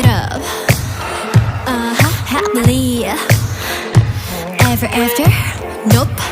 it up. Uh huh, happily. Ever after? Nope.